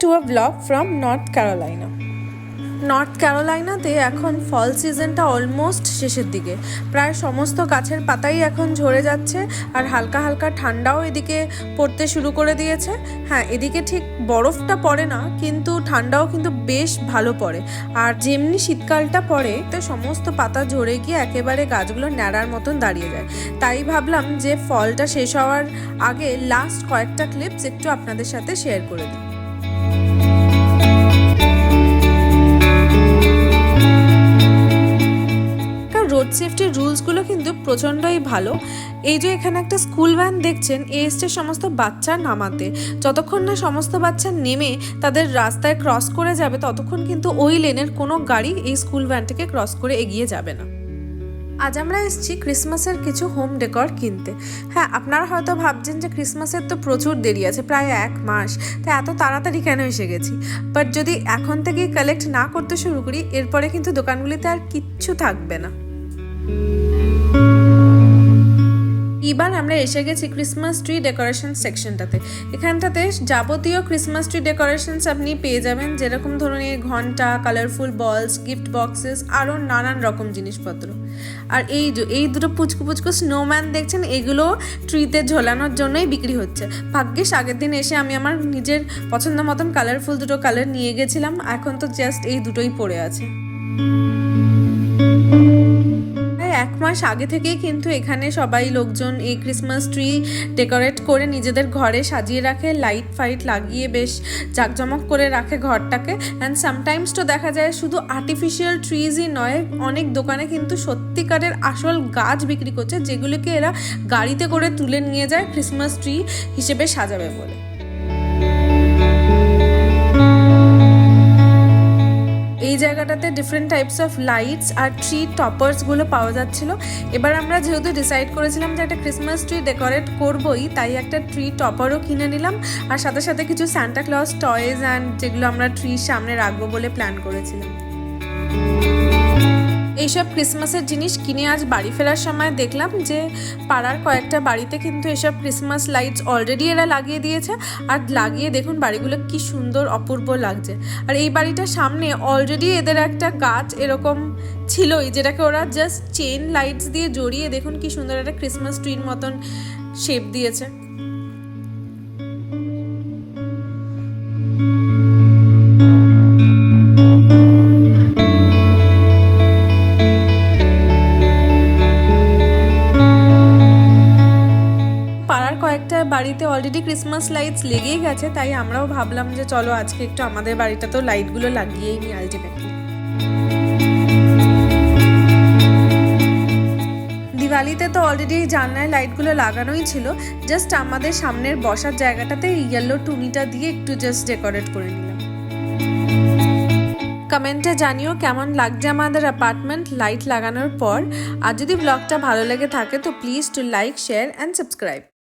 To a blog from North Carolina North ক্যারোলাইনাতে এখন fall সিজনটা almost শেষের দিকে। প্রায় সমস্ত গাছের পাতাই এখন ঝরে যাচ্ছে আর হালকা হালকা ঠান্ডাও এদিকে পড়তে শুরু করে দিয়েছে। হ্যাঁ এদিকে ঠিক বরফটা পড়ে না, কিন্তু ঠান্ডাও কিন্তু বেশ ভালো পড়ে। আর যেমনি শীতকালটা পড়ে, তো সমস্ত পাতা ঝরে গিয়ে একেবারে গাছগুলো ন্যাড়ার মতন দাঁড়িয়ে যায়। তাই ভাবলাম যে ফলটা শেষ হওয়ার আগে লাস্ট কয়েকটা ক্লিপস একটু আপনাদের সাথে শেয়ার করে দিই। প্রচণ্ডই ভালো। এই যে এখানে একটা স্কুল ভ্যান দেখছেন, এ এসছে সমস্ত বাচ্চা নামাতে। যতক্ষণ না সমস্ত বাচ্চা নেমে তাদের রাস্তায় ক্রস করে যাবে, ততক্ষণ কিন্তু ওই লেনের কোনো গাড়ি এই স্কুল ভ্যানটাকে ক্রস করে এগিয়ে যাবে না। আজ আমরা এসেছি ক্রিসমাসের কিছু হোম ডেকর কিনতে। হ্যাঁ আপনারা হয়তো ভাবছেন যে ক্রিসমাসের তো প্রচুর দেরি আছে, প্রায় এক মাস। তা এত তাড়াতাড়ি কেন এসে গেছি? বাট যদি এখন থেকেই কালেক্ট না করতে শুরু করি, এরপরে কিন্তু দোকানগুলিতে আর কিচ্ছু থাকবে না। এবার আমরা এসে গেছি ক্রিসমাস ট্রি ডেকোরেশন সেকশনটাতে এখানটাতে যাবতীয় ক্রিসমাস ট্রি ডেকোরেশনস আপনি পেয়ে যাবেন। যেরকম ধরুন এই ঘণ্টা কালারফুল বলস গিফট বক্সেস আরও নানান রকম জিনিসপত্র। আর এই এই দুটো পুচকু পুচকু স্নোম্যান দেখছেন, এগুলো ট্রিতে ঝোলানোর জন্যই বিক্রি হচ্ছে। ভাগ্যিস আগের দিন এসে আমি আমার নিজের পছন্দ মতন কালারফুল দুটো কালার নিয়ে গেছিলাম। এখন তো জাস্ট এই দুটোই পড়ে আছে। এক মাস আগে থেকেই কিন্তু এখানে সবাই লোকজন এই ক্রিসমাস ট্রি ডেকোরেট করে নিজেদের ঘরে সাজিয়ে রাখে লাইট ফাইট লাগিয়ে বেশ জাঁকজমক করে রাখে ঘরটাকে। অ্যান্ড সামটাইমস তো দেখা যায় শুধু আর্টিফিশিয়াল ট্রিজই নয়, অনেক দোকানে কিন্তু সত্যিকারের আসল গাছ বিক্রি করছে, যেগুলিকে এরা গাড়িতে করে তুলে নিয়ে যায় ক্রিসমাস ট্রি হিসেবে সাজাবে বলে। এই জায়গাটাতে ডিফারেন্ট টাইপস অফ লাইটস আর ট্রি টপার্সগুলো পাওয়া যাচ্ছিল। এবার আমরা যেহেতু ডিসাইড করেছিলাম যে একটা ক্রিসমাস ট্রি ডেকোরেট করবোই, তাই একটা ট্রি টপারও কিনে নিলাম। আর সাথে সাথে কিছু স্যান্টা ক্লস টয়েস অ্যান্ড যেগুলো আমরা ট্রির সামনে রাখব বলে প্ল্যান করেছিলাম। এইসব ক্রিসমাসের জিনিস কিনে আজ বাড়ি ফেরার সময় দেখলাম যে পাড়ার কয়েকটা বাড়িতে কিন্তু এসব ক্রিসমাস লাইটস অলরেডি এরা লাগিয়ে দিয়েছে। আর লাগিয়ে দেখুন বাড়িগুলো কি সুন্দর, অপূর্ব লাগছে। আর এই বাড়িটার সামনে অলরেডি এদের একটা গাছ এরকম ছিলই, যেটাকে ওরা জাস্ট চেন লাইটস দিয়ে জড়িয়ে দেখুন কি সুন্দর একটা ক্রিসমাস ট্রির মতন শেপ দিয়েছে। বাড়িতে অলরেডি ক্রিসমাস লাইটস লেগেই গেছে, তাই আমরাও ভাবলাম যে চলো আজকে একটু আমাদের বাড়িটা তো লাইটগুলো লাগিয়েই নিই আলটিমেটলি দিওয়ালিতে তো অলরেডি জানলায় লাইটগুলো লাগানোই ছিল জাস্ট আমাদের সামনের বসার জায়গাটাতে ইয়েলো টুনিটা দিয়ে একটু জাস্ট ডেকোরেট করে নিলাম। কমেন্টে জানিও কেমন লাগছে আমাদের অ্যাপার্টমেন্ট লাইট লাগানোর পর, আর যদি ব্লগটা ভালো লেগে থাকে তো please to like share and subscribe